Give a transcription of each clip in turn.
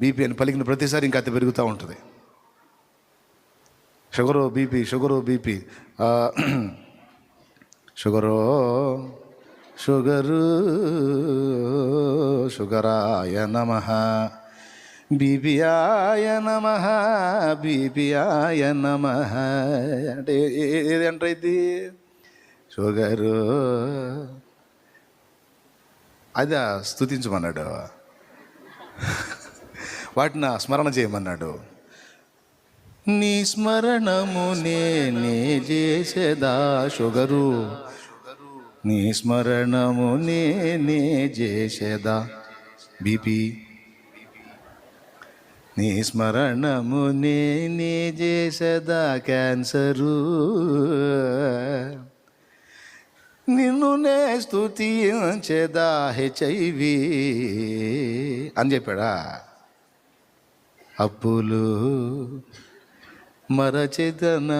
BP అని పలికిన ప్రతిసారి ఇంకా అతి పెరుగుతూ ఉంటుంది. Sugar BP sugar BP sugar sugar షుగరాయ నమ. బీపీఆయ నమ బీపీఆయ నమ. అంటే ఏది అంటే ఇది? షుగరు. అదే స్థుతించమన్నాడు వాటిని స్మరణ చేయమన్నాడు. నీ స్మరణము నే చేసేదా షుగరు? నీ స్మరణము నే చేసేదా బీపీ? నీ స్మరణము నే చేసేదా క్యాన్సరు? నిన్ను నే స్థుతించేదా హెచ్ఐవి? అని చెప్పాడా. అప్పులు మరచేతన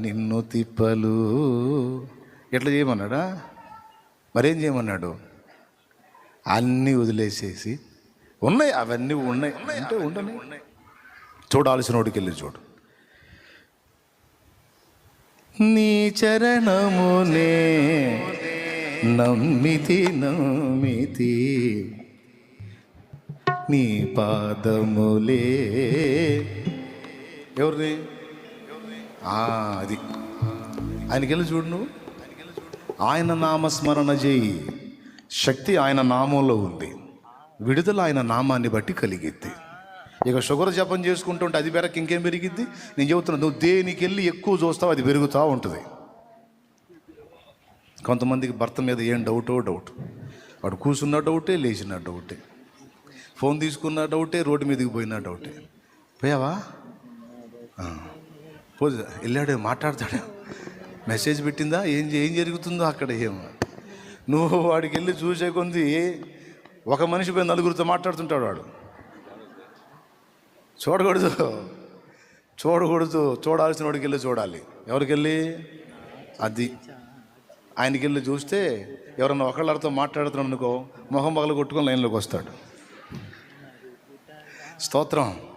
నిన్ను తిప్పలు. ఎట్లా చేయమన్నాడా? మరేం చేయమన్నాడు? అన్నీ వదిలేసేసి ఉన్నాయి అవన్నీ ఉన్నాయి. అంటే ఉండని. చూడాల్సిన వాడికి వెళ్ళి చూడు. నీ చరణమునే నమ్మితి నమ్మితి. నీ పాదములే. ఎవరిని అది. ఆయనకి వెళ్ళి చూడు నువ్వు. ఆయన నామస్మరణ చేయి. శక్తి ఆయన నామంలో ఉంది. విడుదల ఆయన నామాన్ని బట్టి కలిగిద్ది. ఇక షుగర్ జపం చేసుకుంటుంటే అది పెరగ ఇంకేం పెరిగిద్ది? నేను చెబుతున్నా నువ్వు దేనికి వెళ్ళి ఎక్కువ చూస్తావు అది పెరుగుతూ ఉంటుంది. కొంతమందికి భర్త మీద ఏం డౌటో డౌట్ వాడు కూర్చున్న డౌటే లేచిన డౌటే ఫోన్ తీసుకున్న డౌటే రోడ్డు మీదకి పోయిన డౌటే. పోయావా. పోదు వెళ్ళాడే మాట్లాడతాడా. మెసేజ్ పెట్టిందా? ఏం ఏం జరుగుతుందో అక్కడ ఏమో నువ్వు వాడికి వెళ్ళి చూసే కొంది ఒక మనిషి పోయి నలుగురితో మాట్లాడుతుంటాడు వాడు. చూడకూడదు. చూడకూడదు. చూడాల్సిన వాడికి వెళ్ళి చూడాలి. ఎవరికి వెళ్ళి? అది. ఆయనకి వెళ్ళి చూస్తే ఎవరన్నా ఒకళ్ళతో మాట్లాడుతున్నాడు అనుకో మొహం పగల కొట్టుకొని లైన్లోకి వస్తాడు. స్తోత్రం.